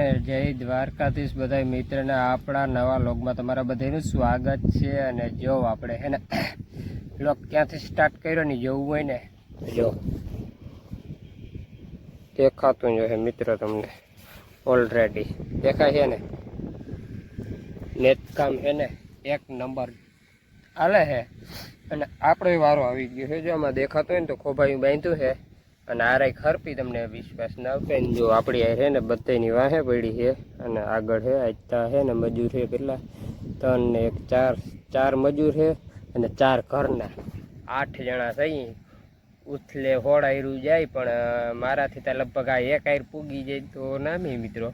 જય દ્વારકાધીશ બધા મિત્રને આપણા નવા લોગમાં તમારા બધાનું સ્વાગત છે અને જો આપણે હે ને લોક ક્યાંથી સ્ટાર્ટ કર્યો ને જોવું હોય ને, જો. દેખાતું જો હે મિત્ર તમને. ઓલરેડી દેખાય છે ને? નેતકામ છે ને? એક નંબર. આલે છે અને આપણો વારો આવી ગયો છે. જો આમાં દેખાતું હોય ને તો ખોભાયું બાંધ્યું છે અને આ રાઈ ખરપી તમને વિશ્વાસ ના આપે ને જો આપણી આ છે ને બધાની વાહે પડી છે અને આગળ છે આજતા છે ને મજૂર છે કેટલા? ત્રણ ને એક, ચાર ચાર મજૂર છે અને ચાર ઘરના. આઠ જણા થઈ. ઉથલે હોળાયરું જાય, પણ મારાથી તો લગભગ આ એક આયર પૂગી જાય તો નામી મિત્રો?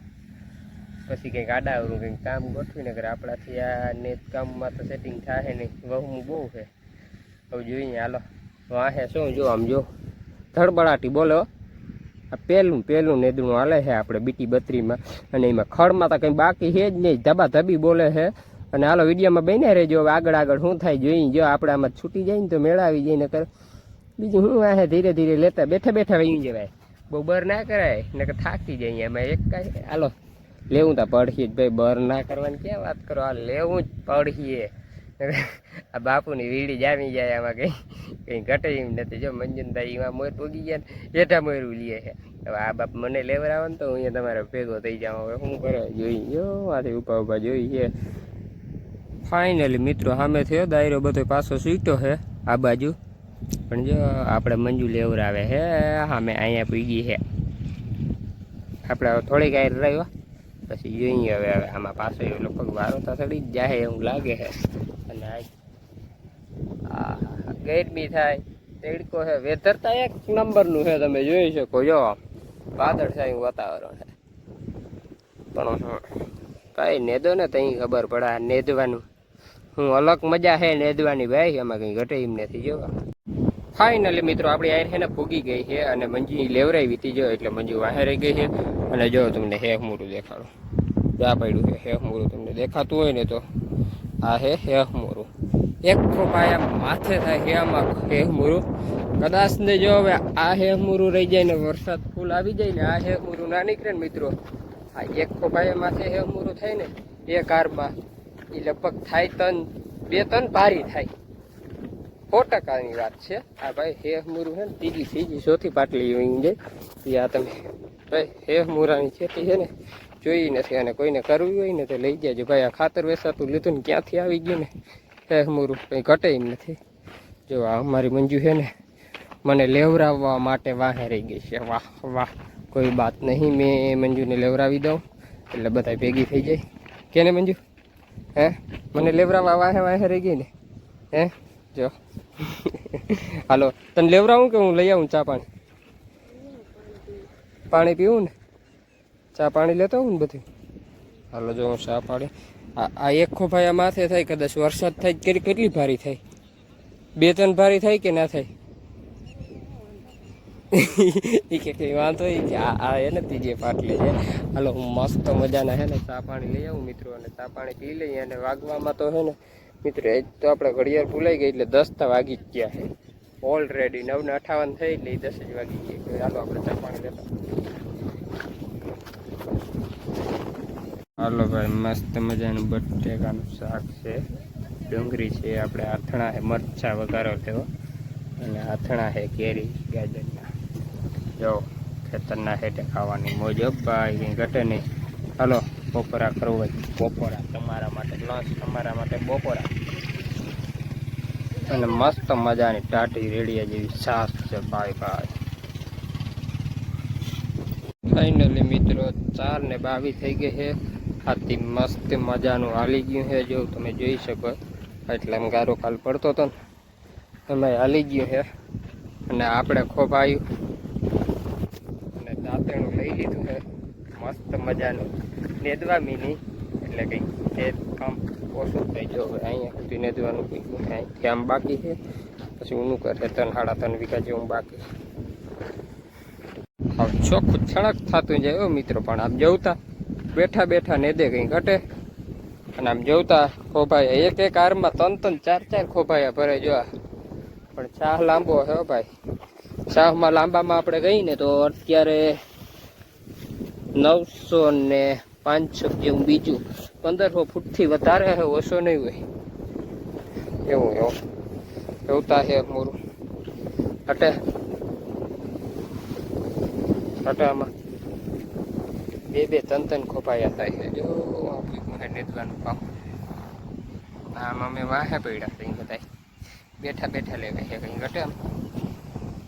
પછી કંઈક આડાવરું, કંઈક કામ ગોઠવીને કરે. આપણાથી આ નેત કામમાં તો સેટિંગ થાય નહીં. વહુમું બહુ છે. હવે જોઈએ, હાલો. વાહે શું જો આમ જો? ધડબડાટી, બોલો. આ પહેલું પહેલું નેદનું હાલે છે આપણે બીટી બત્રીમાં. અને એમાં ખડમાં તો કંઈ બાકી છે જ નહીં ધબા ધબી બોલે છે. અને હાલો વિડીયોમાં બન્યા રહેજો આગળ આગળ શું થાય જોઈએ. જો આપણે આમાં છૂટી જાય ને તો મેળાવી જાય કર બીજું શું આ ધીરે ધીરે લેતા બેઠા બેઠા વહી જવાય. બહુ બર ના કરાય ને કે થાકી જાય એમાં એક કાંઈ હાલો, લેવું તા પડખી જ ભાઈ, બર ના કરવાની ક્યાં વાત કરો? આ લેવું જ પડખીએ આ બાપુની વીડી જામી જાય, આમાં કંઈ કંઈ ઘટે એમ નથી. જો મંજનભાઈ એમાં મોર પોગી ગયા ને, હેઠા મોરું લે છે. હવે આ બાપ મને લેવરાવો ને તો હું અહીંયા તમારે ભેગો થઈ જાઉં. હવે શું કરે? જોઈ, જો, આથી ઊભા ઊભા જોઈ છે. ફાઇનલી મિત્રો, સામે થયો દાયરો બધો પાછો સૂટ્યો છે, આ બાજુ. પણ જો, આપણે મંજુ લેવરાવે હે સામે અહીંયા પીગી છે. આપણે થોડીક આયર રહ્યો પછી જોઈએ હવે, આમાં પાછો એ લગભગ વારો તો ચડી જ જાય એવું લાગે છે. આ ગરમી થાય. તેડકો છે. વેધર તો એક નંબરનું છે, તમે જોઈ શકો. જો, વાદળ છાયું વાતાવરણ છે. પણ કઈ નેદો ને તઈ ખબર પડે. નેદવાનું, હું અલગ મજા છે નેદવાની ભાઈ. એમાં કંઈ ઘટે એમ નથી જોવા ફાઇનલી મિત્રો, આપણી આયર છે ને ફૂગી ગઈ છે અને મંજી લેવરાવી હતી, જો. એટલે મંજુ વાહે ગઈ છે. અને જો તમને હેફ મોટું દેખાડું. જા પડ્યું છે હે મોટું તમને દેખાતું હોય ને તો આ હે હેહ મોરું. એક ખોપાયા માથે થાય હે આમાં હે મોરું. કદાચ ને જો હવે આ હે મોરું રહી જાય ને વરસાદ ફૂલ આવી જાય ને આ હે મોરું ના નીકળે ને મિત્રો. આ એક ખોપાયા માથે હે મોરું થાય ને એ કારમાં એ લગભગ થાય તન, બે તન ભારી થાય. સો ટકાની વાત છે. આ ભાઈ હેહ મુરું છે ને ત્રીજી ત્રીજી ચોથી પાટલી જાય આ તમે ભાઈ હે મુરાની ખેતી છે ને જોઈ નથી અને કોઈને કરવી હોય ને તો લઈ જાજો. ભાઈ, આ ખાતર વેસાતું લીધું ને ક્યાંથી આવી ગયું ને? એ મુરું કંઈ ઘટે નથી. જો, આ અમારી મંજુ છે ને, મને લેવરાવવા માટે વાહે રહી ગઈ છે. વાહ વાહ, કોઈ બાત નહીં. મેં મંજુને લેવરાવી દઉં, એટલે બધા ભેગી થઈ જાય. કેને મંજુ? હે, મને લેવરાવવા વાહે વાહે રહી ગઈ ને? હે, જો. હાલો, તને લેવરાવું કે હું લઈ આવું ચા પાણી? પાણી પીવું ને? ચા પાણી લેતો હું ને બધું? હાલો, જો હું ચા પાણી આ એક આ માથે થાય, કદાચ વરસાદ થાય કેટલી કેટલી ભારી થાય? બે ત્રણ ભારી થાય કે ના થાય? એ કે કંઈ વાંધો એ કે આ આ એ નથી જે પાટલી છે. હાલો, હું મસ્ત મજાના હે ને ચા પાણી લઈ આવું મિત્રો, અને ચા પાણી પી લઈએ અને વાગવામાં તો હે ને, મિત્રો, એ તો આપણે ઘડિયાળ ભૂલાઈ ગઈ એટલે દસ તો વાગી જ ગયા છે ઓલરેડી નવ ને અઠાવન થઈ એટલે દસ જ વાગી ગયા. હાલો, આપણે ચા પાણી લેતા હાલો ભાઈ, મસ્ત મજાનું બટેકાનું શાક છે. ડુંગળી છે, આપણે આથણા છે મરચા વઘારો થયો. અને આથણા છે કેરી ગાજરના. જો, ખેતરના હેઠે ખાવાની મોજ ભાઈ, કંઈ ઘટે નહીં. હાલો, બપોરા કરવું હોય બપોરા, તમારા માટે લંચ તમારા માટે બપોરા. અને મસ્ત મજાની ટાટી રેડિયા જેવી છાશ છે, ભાઈ ભાઈ. ફાઇનલી મિત્રો ચાર ને બાવી થઈ ગઈ છે. આથી મસ્ત મજાનું હાલી ગયું છે, જો તમે જોઈ શકો. એટલે આમ કાલ પડતો હતો ને, એમાં હાલી ગયું છે. અને આપણે ખોભાયું અને દાંતણું લઈ લીધું છે. મસ્ત મજાનું. નેદવા મીની એટલે કંઈ એ કામ ઓછું થઈ જો હવે અહીંયા સુધી નેદવાનું કંઈક અહીંથી આમ બાકી છે. પછી ઊનું કરે ત્રણ સાડા ત્રણ વીઘા જેવું બાકી ચોખ્ખું છણક થતું જાય મિત્રો, પણ આમ જવતા બેઠા બેઠા નેદે કંઈ ઘટે. અને આમ જોતા ખોભાઈ એક એક આરમાં ત્રણ ત્રણ ચાર ચાર ખોભાયા ભરે જો પણ ચાહ લાંબો હે ભાઈ. ચાહમાં લાંબામાં આપણે ગઈ ને તો અત્યારે નવસો ને પાંચસો જેવું બીજું પંદરસો ફૂટથી વધારે હે ઓછો નહીં હોય. એવું એવું જોતા હે મોરું. હટે આમાં. બે બે ત્રણ ત્રણ ખોપાયા હતા જો મને કામ આમ અમે વાહે પડ્યા કઈ બધા બેઠા બેઠા લે છે કઈ, ઘટે એમ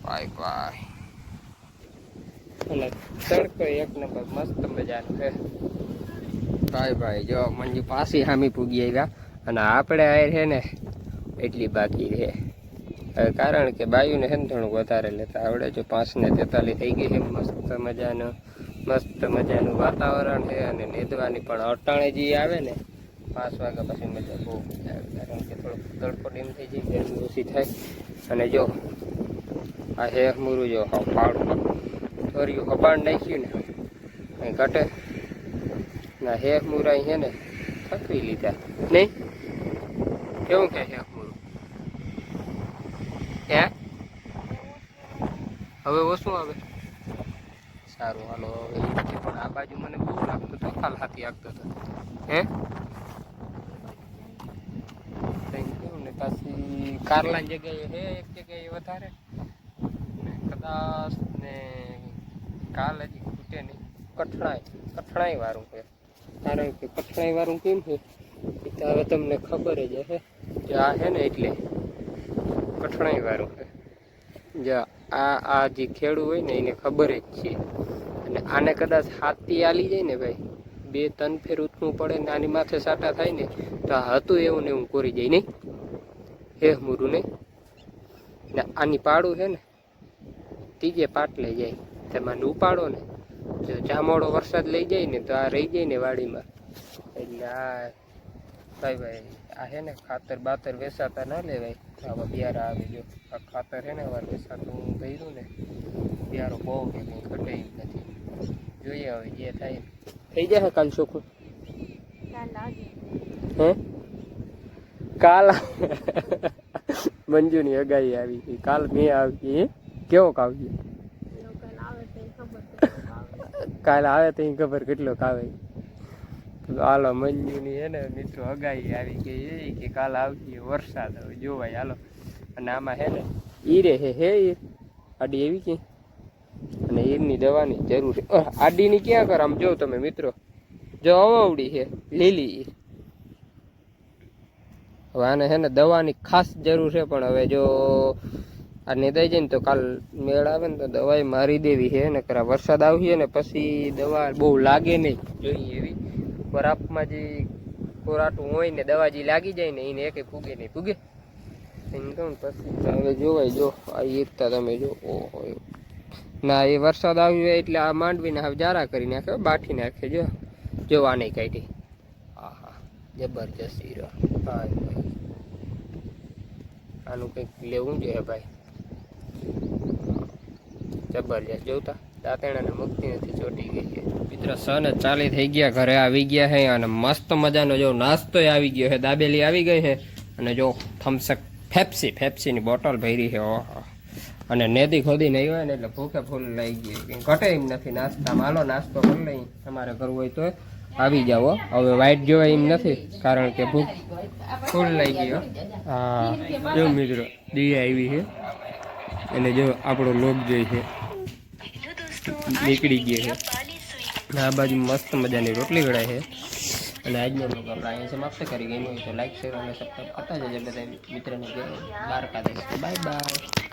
ભાઈ ભાઈ. અને તડકો એક નંબર, મસ્ત મજાનું છે. ભાઈ ભાઈ, જો, મંજુ પાછી હામી પૂગી આવ્યા. અને આપણે આ છે ને, એટલી બાકી છે. કારણ કે બાયુને છે ને થોડુંક વધારે લેતા આવડે જો પાંચ ને તેતાલીસ થઈ ગઈ છે, મસ્ત મજાનું. મસ્ત મજાનું વાતાવરણ છે અને નેદવાની પણ અટાણે જે આવે ને, પાંચ વાગ્યા પછી મજા બહુ મજા આવે. કારણ કે થોડોક તડકો ડીમ થઈ જાય, ગરમી ઓછી થાય. અને જો, આ હે મૂરું જો પાડું થોડ્યું હબાણ નાખ્યું ને, અહીં ઘટે. ના, હે મૂરા અહીં ને, થકવી લીધા. નહીં? કેવું કે હે મુરું હે? હવે ઓછું આવે? સારું. હાલો હવે એ રીતે પણ આ બાજુ મને બહુ લાગતું હતું કાલ હાથી આગતો હતો. હે? ને પાછી કારલા જગ્યાએ હે એક જગ્યાએ વધારે. ને કદાચ ને કાલ હજી ખૂટે નહીં. કઠણાઈ કઠણાઈ વાળું છે. કારણ કે કઠણાઈ વાળું કેમ છે? એ તો હવે તમને ખબર જ હશે. કે આ છે ને એટલે કઠણાઈ વાળું છે. જે આ આ જે ખેડૂ હોય ને, એને ખબર જ છે. અને આને કદાચ હાથી આલી જાય ને ભાઈ, બે તન ફેર ઉઠવું પડે ને આની માથે સાટા થાય ને, તો આ હતું એવું ને એવું કોરી જાય નહીં. હે મૂરું નહીં ને આની પાડું છે ને, ત્રીજે પાટલે જાય. તેમાં ઉપાડો ને, જો જામોડો વરસાદ લઈ જાય ને, તો આ રહી જાય ને વાડીમાં. એટલે આ ભાઈ ભાઈ આ હે ને ખાતર બાતર વેસાતા ના લેવાય. આવા બિયારા આવી ગયો. આ ખાતર હે ને વાર વેસાતું હું કર્યું ને બિયારો બહુ કે કંઈ ઘટે નથી. જોઈએ હવે જે થાય. થઈ જશે કાલ ચોખ્ખું? હે? કાલ મંજુની અગાઈ આવી ગઈ કાલ મેં આવી કેવો કાવ્ય કાલ આવે તો ખબર કેટલો કાવે હાલો મંજુની હે ને મિત્રો અગાઈ આવી ગઈ એ કે કાલ આવતી વરસાદ. હવે જોવાય હાલો. અને આમાં હે ને ઈરે હે હે ઈર આડી એવી કે? અને ઈરની દવાની જરૂર છે. આડીની ક્યાં કર? આમ જો તમે મિત્રો. જો અવવડી છે, લીલી ઈર હવે આને હે ને દવાની ખાસ જરૂર છે, પણ હવે જો આ નિદાઈ જાય ને તો કાલ મેળ આવે ને તો દવાઈ મારી દેવી છે ને કરા વરસાદ આવશે ને પછી દવા બહુ લાગે નહીં. જોઈએ એવી. બરાફમાં જે કોરાટું હોય ને દવા જે લાગી જાય ને એને એકે ફૂગે નહીં. ફૂગે? એમ કહું પછી હવે જોવાય. જો, આ ઈરતા તમે જો. ઓહો. ના, એ વરસાદ આવ્યો એટલે આ માંડવીને હવે જારા કરી નાખે બાઠી નાખે. જો જોવા નહીં કાઢી. હા હા જબરજસ્ત હીરો હા આનું કંઈક લેવું જોઈએ ભાઈ. જબરજસ્ત જોતા દાંતેણાને મુક્તિ નથી ચોટી ગઈ છે. મિત્ર સન ચાલી થઈ ગયા ઘરે આવી ગયા છે અને મસ્ત મજાનો જો નાસ્તો આવી ગયો છે દાબેલી આવી ગઈ છે અને જો થમ્સઅપ ફેપ્સી ફેપ્સીની બોટલ ભરી છે ઓહો. અને નેદી ખોદી નહીં હોય ને એટલે ભૂખે ફૂલ લઈ ગઈ. ઘટે એમ નથી નાસ્તા માલો નાસ્તો કરી લઈ તમારે કરવું હોય તો આવી જાઓ હવે વાઈટ જોવાય એમ નથી કારણ કે ભૂખ ફૂલ લઈ ગયો હા. જો મિત્રો દી આવી છે અને જો આપણો લોક જોઈ છે નીકળી ગયો છે. આ બાજુ મસ્ત મજાની રોટલી ઘડાય છે. અને આજનો લોક આપણે અહીંયા સમાપ્ત કરી ગઈ હોય તો લાઈક શેર અને સબસ્ક્રાઈબ કરતા જજો બધા મિત્રોને બાર કાઢે બાય બાય.